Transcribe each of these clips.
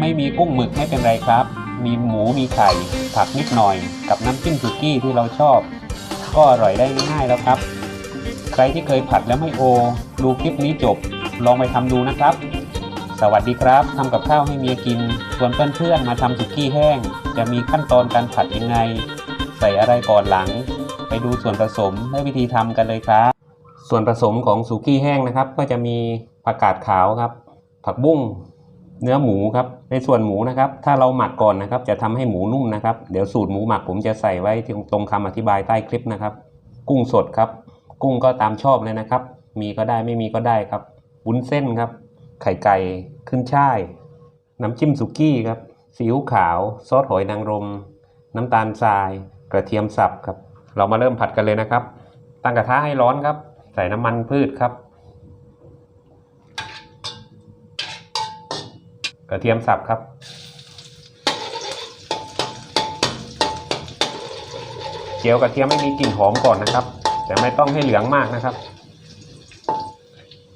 ไม่มีกุ้งหมึกไม่เป็นไรครับ มีหมูมีไข่ผักนิดหน่อย กับน้ำจิ้มสุกี้ที่เราชอบ ก็อร่อยได้ง่ายๆแล้วครับ ใครที่เคยผัดแล้วไม่โอ ดูคลิปนี้จบ ลองไปทำดูนะครับ สวัสดีครับทำกับข้าวให้เมียกินชวนเพื่อนๆมาทำสุกี้แห้ง จะมีขั้นตอนการผัดยังไง ใส่อะไรก่อนหลัง ไปดูส่วนผสมและวิธีทำกันเลยครับ ส่วนผสมของสุกี้แห้งนะครับ ก็จะมีผักกาดขาวครับ ผักบุ้ง เนื้อหมูครับในส่วนหมูนะครับ ถ้าเราหมักก่อนนะครับ จะทำให้หมูนุ่มนะครับ เดี๋ยวสูตรหมูหมักผมจะใส่ไว้ตรงคำอธิบายใต้คลิปนะครับ กุ้งสดครับ กุ้งก็ตามชอบเลยนะครับ มีก็ได้ไม่มีก็ได้ครับวุ้นเส้นครับ ไข่ไก่ขึ้นช่าย น้ำจิ้มสุกี้ครับซีอิ๊วขาว ซอสหอยนางรม น้ำตาลทราย กระเทียมสับครับ เรามาเริ่มผัดกันเลยนะครับ ตั้งกระทะให้ร้อนครับ ใส่น้ำมันพืชครับ ระเทียมสับครับ เจียวกระเทียมไม่มีกลิ่นหอมก่อนนะครับ แต่ไม่ต้องให้เหลืองมากนะครับ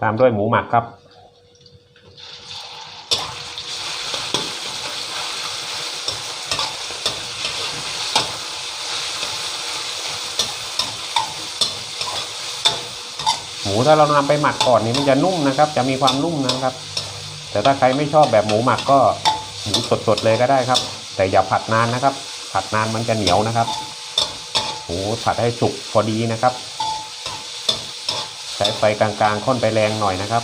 ตามด้วยหมูหมักครับหมูถ้าเรานำไปหมักก่อนนี่มันจะนุ่มนะครับ จะมีความนุ่มนะครับ แต่ถ้าใครไม่ชอบแบบหมูหมักก็หมูสดๆเลยก็ได้ครับ แต่อย่าผัดนานนะครับ ผัดนานมันจะเหนียวนะครับหมูผัดให้สุกพอดีนะครับ ใช้ไฟกลางๆค่อนไปแรงหน่อยนะครับ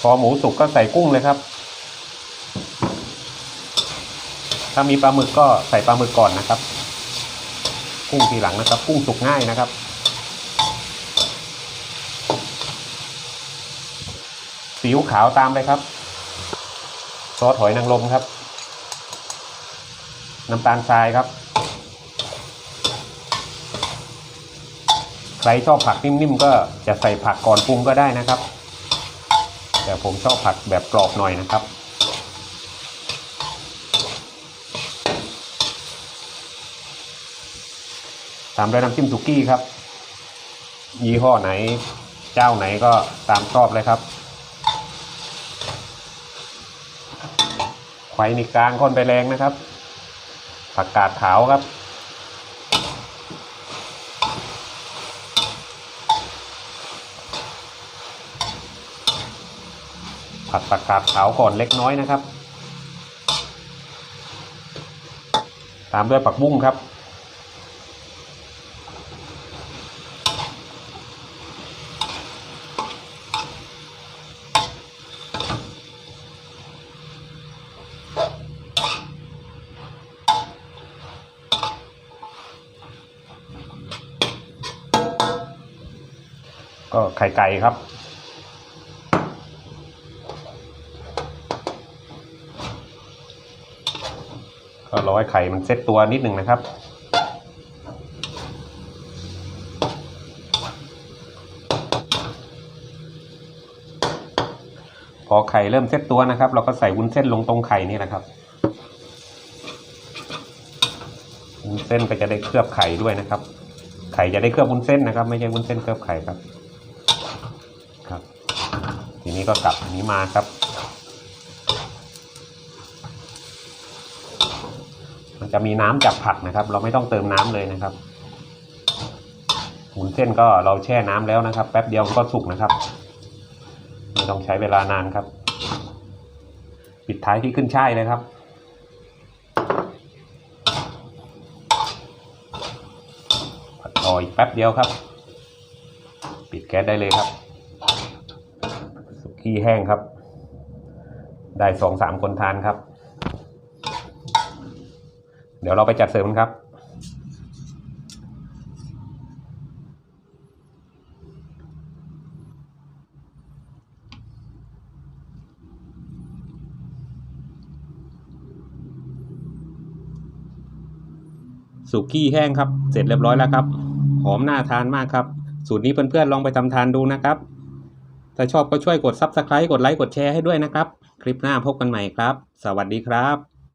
พอหมูสุกก็ใส่กุ้งเลยครับ ถ้ามีปลาหมึกก็ใส่ปลาหมึกก่อนนะครับ กุ้งทีหลังนะครับ กุ้งสุกง่ายนะครับซีอิ๊วขาวตามเลยครับ ซอสหอยนางรมครับ น้ำตาลทรายครับ ใครชอบผักนิ่มๆก็จะใส่ผักก่อนปรุงก็ได้นะครับ แต่ผมชอบผักแบบกรอบหน่อยนะครับ ตามด้วยน้ำจิ้มสุกี้ครับ ยี่ห้อไหนเจ้าไหนก็ตามชอบเลยครับไฟนี่กลางค่อนไปแรงนะครับ ผักกาดขาวครับ ผัดผักกาดขาวก่อนเล็กน้อยนะครับ ตามด้วยผักบุ้งครับ ก็ไข่ไก่ครับ ก็รอให้ไข่มันเซ็ตตัวนิดหนึ่งนะครับพอไข่เริ่มเซ็ตตัวนะครับ เราก็ใส่วุ้นเส้นลงตรงไข่นี่นะครับวุ้นเส้นก็จะได้เคลือบไข่ด้วยนะครับ ไข่จะได้เคลือบวุ้นเส้นนะครับ ไม่ใช่วุ้นเส้นเคลือบไข่ครับ นี้ก็กลับอันนี้มาครับ มันจะมีน้ำจากผักนะครับ เราไม่ต้องเติมน้ำเลยนะครับวุ้นเส้นก็เราแช่น้ำแล้วนะครับ แป๊บเดียวมันก็สุกนะครับไม่ต้องใช้เวลานานครับ ปิดท้ายที่ขึ้นช่ายเลยครับผัดรออีกแป๊บเดียวครับ ปิดแก๊สได้เลยครับ สุกี้แห้งครับ ได้สองสามคนทานครับ เดี๋ยวเราไปจัดเสร์ฟกันครับสุกี้แห้งครับ เสร็จเรียบร้อยแล้วครับ หอมน่าทานมากครับ สูตรนี้เพื่อนๆลองไปทำทานดูนะครับ ถ้าชอบก็ช่วยกด Subscribe กดไลค์กดแชร์ให้ด้วยนะครับ คลิปหน้าพบกันใหม่ครับ สวัสดีครับ